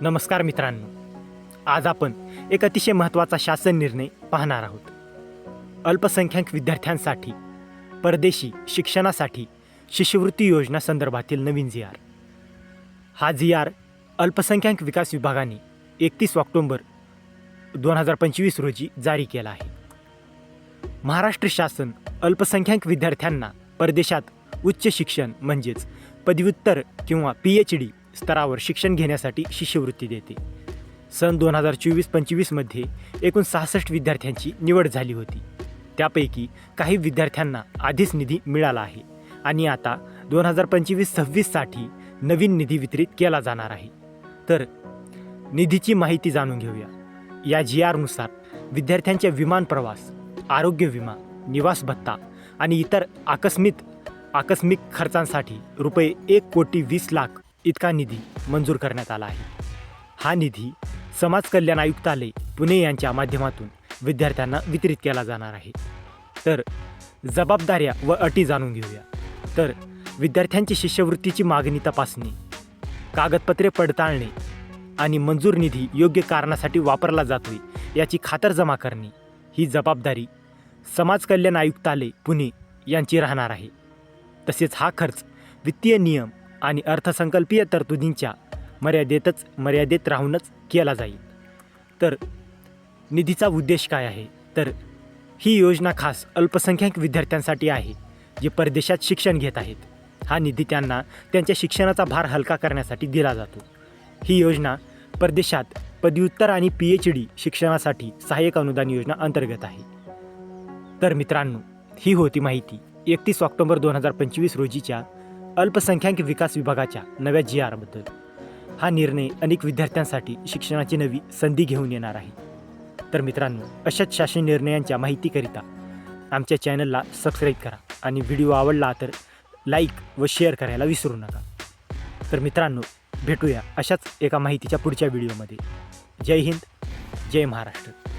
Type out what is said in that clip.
नमस्कार मित्रांनो. आज आपण एक अतिशय महत्त्वाचा शासन निर्णय पाहणार आहोत. अल्पसंख्याक विद्यार्थ्यांसाठी परदेशी शिक्षणासाठी शिष्यवृत्ती योजना संदर्भातील नवीन जी आर हा जी आर अल्पसंख्याक विकास विभागाने एकतीस ऑक्टोंबर दोन हजार पंचवीस रोजी जारी केला आहे. महाराष्ट्र शासन अल्पसंख्याक विद्यार्थ्यांना परदेशात उच्च शिक्षण म्हणजेच पदव्युत्तर किंवा पी एच डी स्तरावर शिक्षण घेण्यासाठी शिष्यवृत्ती देते. सन दोन हजार चोवीस पंचवीसमध्ये एकूण सहासष्ट विद्यार्थ्यांची निवड झाली होती. त्यापैकी काही विद्यार्थ्यांना आधीच निधी मिळाला आहे आणि आता दोन हजार पंचवीस सव्वीससाठी नवीन निधी वितरित केला जाणार आहे. तर निधीची माहिती जाणून घेऊया. या जी आरनुसार विद्यार्थ्यांच्या विमान प्रवास आरोग्य विमा निवास भत्ता आणि इतर आकस्मित आकस्मिक खर्चांसाठी रुपये एक कोटी वीस लाख इतका निधी मंजूर करण्यात आला आहे. हा निधी समाज कल्याण आयुक्तालय पुणे यांच्या माध्यमातून विद्यार्थ्यांना वितरित केला जाणार आहे. तर जबाबदाऱ्या व अटी जाणून घेऊया. तर विद्यार्थ्यांची शिष्यवृत्तीची मागणी तपासणी कागदपत्रे पडताळणे आणि मंजूर निधी योग्य कारणासाठी वापरला जातोय याची खातरजमा करणे ही जबाबदारी समाज कल्याण आयुक्तालय पुणे यांची राहणार आहे. तसेच हा खर्च वित्तीय नियम आणि अर्थसंकल्पीय तरतुदींच्या मर्यादेतच मर्यादेत राहूनच केला जाईल. तर निधीचा उद्देश काय आहे? तर ही योजना खास अल्पसंख्याक विद्यार्थ्यांसाठी आहे जे परदेशात शिक्षण घेत आहेत. हा निधी त्यांना त्यांच्या शिक्षणाचा भार हलका करण्यासाठी दिला जातो. ही योजना परदेशात पदव्युत्तर आणि पी एच डी शिक्षणासाठी सहाय्यक अनुदान योजना अंतर्गत आहे. तर मित्रांनो ही होती माहिती. एकतीस ऑक्टोबर दोन हजार पंचवीस रोजीच्या अल्पसंख्याक विकास विभागाच्या नव्या जी आरबद्दल हा निर्णय अनेक विद्यार्थ्यांसाठी शिक्षणाची नवी संधी घेऊन येणार आहे. तर मित्रांनो अशाच शासन निर्णयांच्या माहितीकरिता आमच्या चॅनलला सबस्क्राईब करा आणि व्हिडिओ आवडला तर लाईक व शेअर करायला विसरू नका. तर मित्रांनो भेटूया अशाच एका माहितीच्या पुढच्या व्हिडिओमध्ये. जय हिंद जय महाराष्ट्र.